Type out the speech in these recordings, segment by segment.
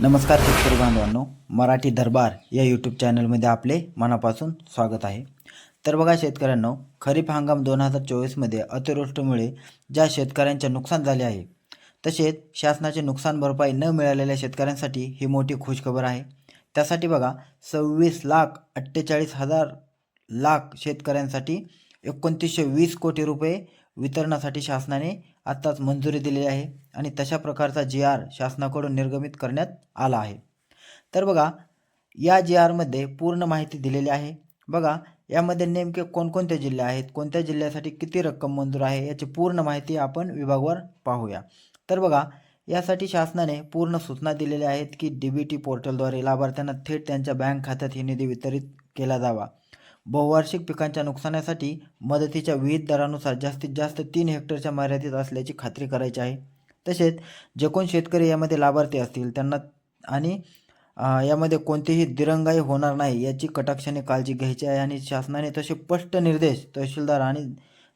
नमस्कार शेतकरी बांधवांनो मराठी दरबार या यूट्यूब चॅनलमध्ये आपले मनापासून स्वागत आहे. तर बघा शेतकऱ्यांनो खरीप हंगाम दोन हजार चोवीसमध्ये अतिवृष्टीमुळे ज्या शेतकऱ्यांचे नुकसान झाले आहे तसेच शासनाचे नुकसान भरपाई न मिळालेल्या शेतकऱ्यांसाठी ही मोठी खुशखबर आहे. त्यासाठी बघा सव्वीस लाख अठ्ठेचाळीस हजार लाख शेतकऱ्यांसाठी एकोणतीसशे वीस कोटी रुपये वितरणासाठी शासनाने आत्ताच मंजुरी दिलेली आहे आणि तशा प्रकारचा जी आर शासनाकडून निर्गमित करण्यात आला आहे. तर बघा या जी आरमध्ये पूर्ण माहिती दिलेली आहे. बघा यामध्ये नेमके कोणकोणते जिल्हे आहेत कोणत्या जिल्ह्यासाठी किती रक्कम मंजूर आहे याची पूर्ण माहिती आपण विभागवर पाहूया. तर बघा यासाठी शासनाने पूर्ण सूचना दिलेल्या आहेत की डी बी टी पोर्टलद्वारे लाभार्थ्यांना थेट त्यांच्या बँक खात्यात ही निधी वितरित केला जावा. बहुवार्षिक पिकांच्या नुकसानासाठी मदतीच्या विविध दरानुसार जास्तीत जास्त तीन हेक्टरच्या मर्यादित असल्याची खात्री करायची आहे. तसेच जे कोण शेतकरी यामध्ये लाभार्थी असतील त्यांना आणि यामध्ये कोणतीही दिरंगाई होणार नाही याची कटाक्षाने काळजी घ्यायची आहे आणि शासनाने तसे स्पष्ट निर्देश तहसीलदार आणि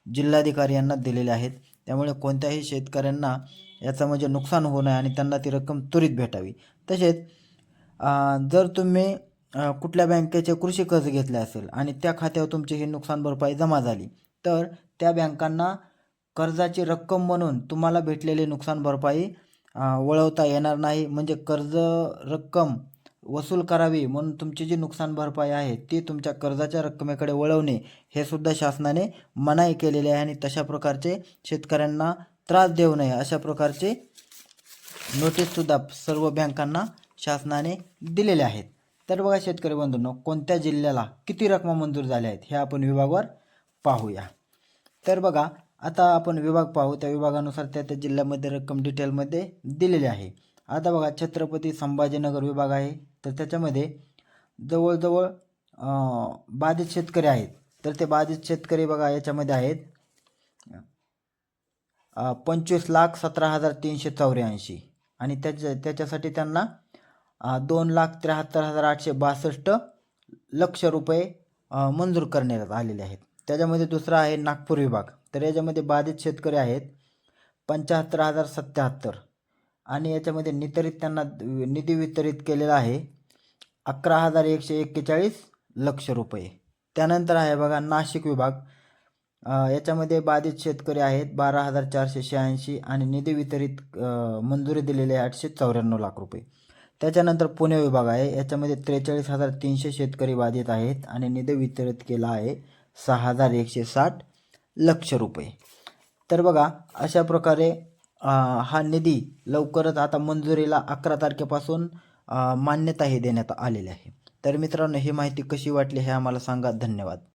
जिल्हाधिकारी यांना दिलेले आहेत. त्यामुळे कोणत्याही शेतकऱ्यांना याचं म्हणजे नुकसान होऊ नये आणि त्यांना ती रक्कम त्वरित भेटावी. तसेच जर तुम्ही कुठल्या बँकेचे कृषी कर्ज घेतले असेल आणि त्या खात्यावर तुमची ही नुकसान भरपाई जमा झाली तर त्या बँकांना कर्जाची रक्कम म्हणून तुम्हाला भेटलेली नुकसान भरपाई वळवता येणार नाही. म्हणजे कर्ज रक्कम वसूल करावी म्हणून तुमची जी नुकसान भरपाई आहे ती तुमच्या कर्जाच्या रक्कमेकडे वळवणे हे सुद्धा शासनाने मनाई केलेले आहे आणि तशा प्रकारचे शेतकऱ्यांना त्रास देऊ नये अशा प्रकारचे नोटीससुद्धा सर्व बँकांना शासनाने दिलेले आहेत. तर बघा शेतकरी बंधूंनो कोणत्या जिल्ह्याला किती रकमा मंजूर झाल्या आहेत हे आपण विभागवर पाहूया. तर बघा आता आपण विभाग पाहू त्या विभागानुसार त्या त्या जिल्ह्यामध्ये रक्कम डिटेलमध्ये दिलेली आहे. आता बघा छत्रपती संभाजीनगर विभाग आहे तर त्याच्यामध्ये जवळजवळ बाधित शेतकरी आहेत. तर ते बाधित शेतकरी बघा याच्यामध्ये आहेत पंचवीस लाख सतरा हजार तीनशे चौऱ्याऐंशी. आणि त्याच्या त्याच्यासाठी त्यांना दोन लाख त्र्याहत्तर हजार आठशे बासष्ट लक्ष रुपये मंजूर करण्यात आलेले आहेत. त्याच्यामध्ये दुसरा आहे नागपूर विभाग. तर याच्यामध्ये बाधित शेतकरी आहेत पंच्याहत्तर हजार सत्याहत्तर. आणि याच्यामध्ये नितरित त्यांना निधी वितरित केलेला आहे अकरा हजार एकशे एक्केचाळीस लक्ष रुपये. त्यानंतर आहे बघा नाशिक विभाग. याच्यामध्ये बाधित शेतकरी आहेत बारा हजार चारशे शहाऐंशी आणि निधी वितरित मंजुरी दिलेली आहे आठशे चौऱ्याण्णव लाख रुपये. त्याच्यानंतर पुणे विभाग आहे. याच्यामध्ये त्रेचाळीस हजार तीनशे शेतकरी बाधित आहेत आणि निधी वितरित केला आहे सहा हजार एकशे साठ लक्ष रुपये. तर बघा अशा प्रकारे हा निधी लवकरच आता मंजुरीला अकरा तारखेपासून मान्यताही देण्यात आलेली आहे. तर मित्रांनो ही माहिती कशी वाटली हे आम्हाला सांगा. धन्यवाद.